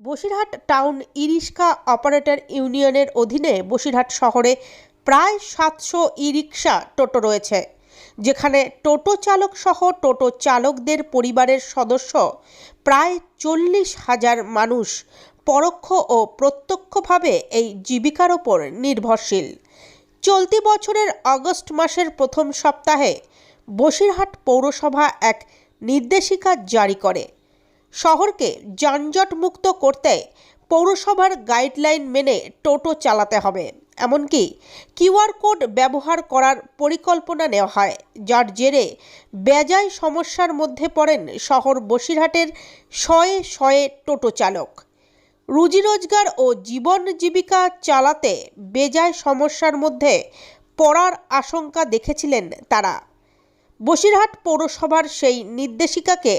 Basirhat town E rickshaw operator ইউনিয়নের অধীনে বসিরহাট শহরে প্রায় সাতশো ই রিক্সা টোটো রয়েছে, যেখানে টোটো চালক সহ টোটো চালকদের পরিবারের সদস্য প্রায় চল্লিশ হাজার মানুষ পরোক্ষ ও প্রত্যক্ষভাবে এই জীবিকার ওপর নির্ভরশীল। চলতি বছরের অগস্ট মাসের প্রথম সপ্তাহে বসিরহাট পৌরসভা এক নির্দেশিকা জারি করে। শহরকে যানজটমুক্ত করতে পৌরসভার গাইডলাইন মেনে টোটো চালাতে হবে। এমনকি কিউআর কোড ব্যবহার করার পরিকল্পনা নেওয়া হয়, যার জেরে বেজায় সমস্যার মধ্যে পড়েন শহর বসিরহাটের শয়ে শয়ে টোটো চালক। রুজি রোজগার ও জীবন জীবিকা চালাতে বেজায় সমস্যার মধ্যে পড়ার আশঙ্কা দেখেছিলেন তারা। বসিরহাট পৌরসভার সেই নির্দেশিকাকে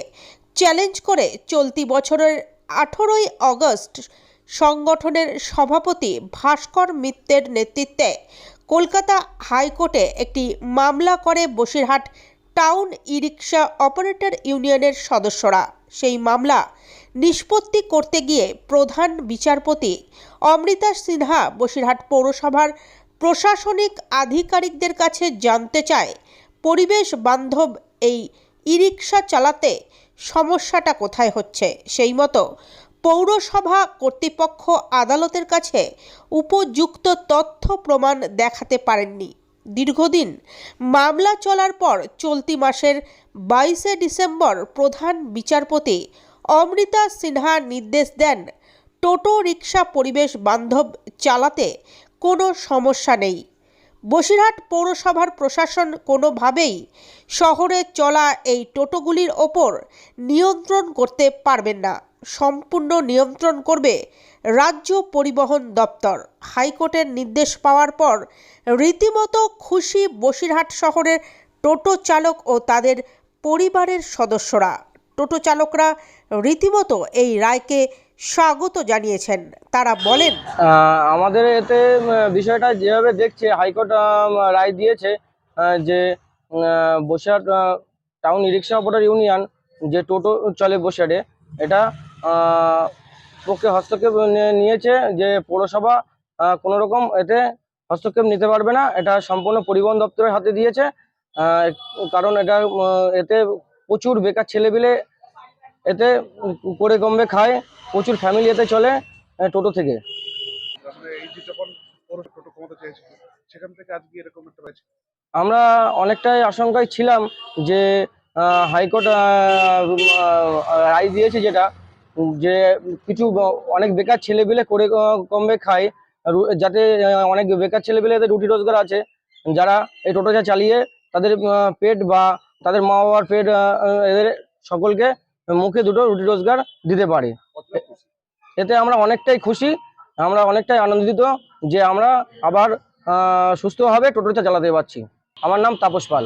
চ্যালেঞ্জ করে চলতি বছরের আঠেরোই অগস্ট সংগঠনের সভাপতি ভাস্কর মিত্রের নেতৃত্বে কলকাতা হাইকোর্টে একটি মামলা করে Basirhat town e rickshaw operator ইউনিয়নের সদস্যরা। সেই মামলা নিষ্পত্তি করতে গিয়ে প্রধান বিচারপতি অমৃতা সিনহা বসিরহাট পৌরসভার প্রশাসনিক আধিকারিকদের কাছে জানতে চায়, পরিবেশ বান্ধব এই ই রিক্সা চালাতে সমস্যাটা কোথায় হচ্ছে? সেই মতো পৌরসভা কর্তৃপক্ষ আদালতের কাছে উপযুক্ত তথ্য প্রমাণ দেখাতে পারেননি। দীর্ঘদিন মামলা চলার পর চলতি মাসের বাইশে ডিসেম্বর প্রধান বিচারপতি অমৃতা সিনহা নির্দেশ দেন টোটো রিক্সা পরিবেশ বান্ধব চালাতে কোনো সমস্যা নেই। বসিরহাট পৌরসভার প্রশাসন কোনোভাবেই শহরে চলা এই টোটোগুলির ওপর নিয়ন্ত্রণ করতে পারবেন না। সম্পূর্ণ নিয়ন্ত্রণ করবে রাজ্য পরিবহন দপ্তর। হাইকোর্টের নির্দেশ পাওয়ার পর রীতিমতো খুশি বসিরহাট শহরের টোটো চালক ও তাদের পরিবারের সদস্যরা। টোটো চালকরা রীতিমতো এই রায়কে স্বাগত জানিয়েছেন। তারা বলেন আমাদের এতে বিষয়টা যেভাবে দেখছে, হাইকোর্ট রায় দিয়েছে যে Basirhat town rickshaw operator union যে টোটো চলে বসিরহাটে, এটা পক্ষে হস্তক্ষেপ নিয়েছে যে পৌরসভা কোনো রকম এতে হস্তক্ষেপ নিতে পারবে না। এটা সম্পূর্ণ পরিবহন দপ্তরের হাতে দিয়েছে। কারণ এটা এতে প্রচুর বেকার ছেলেপিলে এতে করে কমবে খায় প্রচুর ফ্যামিলি এতে চলে টোটো থেকে। আমরা অনেকটাই আশঙ্কায় ছিলাম যে হাইকোর্ট রায় দিয়েছে যেটা যে কিছু অনেক বেকার ছেলেপিলে করে কমবে খায় যাতে অনেক বেকার ছেলেপিলে এদের রুটি রোজগার আছে। যারা এই টোটোটা চালিয়ে তাদের পেট বা তাদের মা বাবার পেট এদের সকলকে মুখে দুটো রুটি রোজগার দিতে পারি। এতে আমরা অনেকটাই খুশি, আমরা অনেকটাই আনন্দিত যে আমরা আবার সুস্থভাবে টোটোটা চালাতে পারছি। আমার নাম তাপস পাল।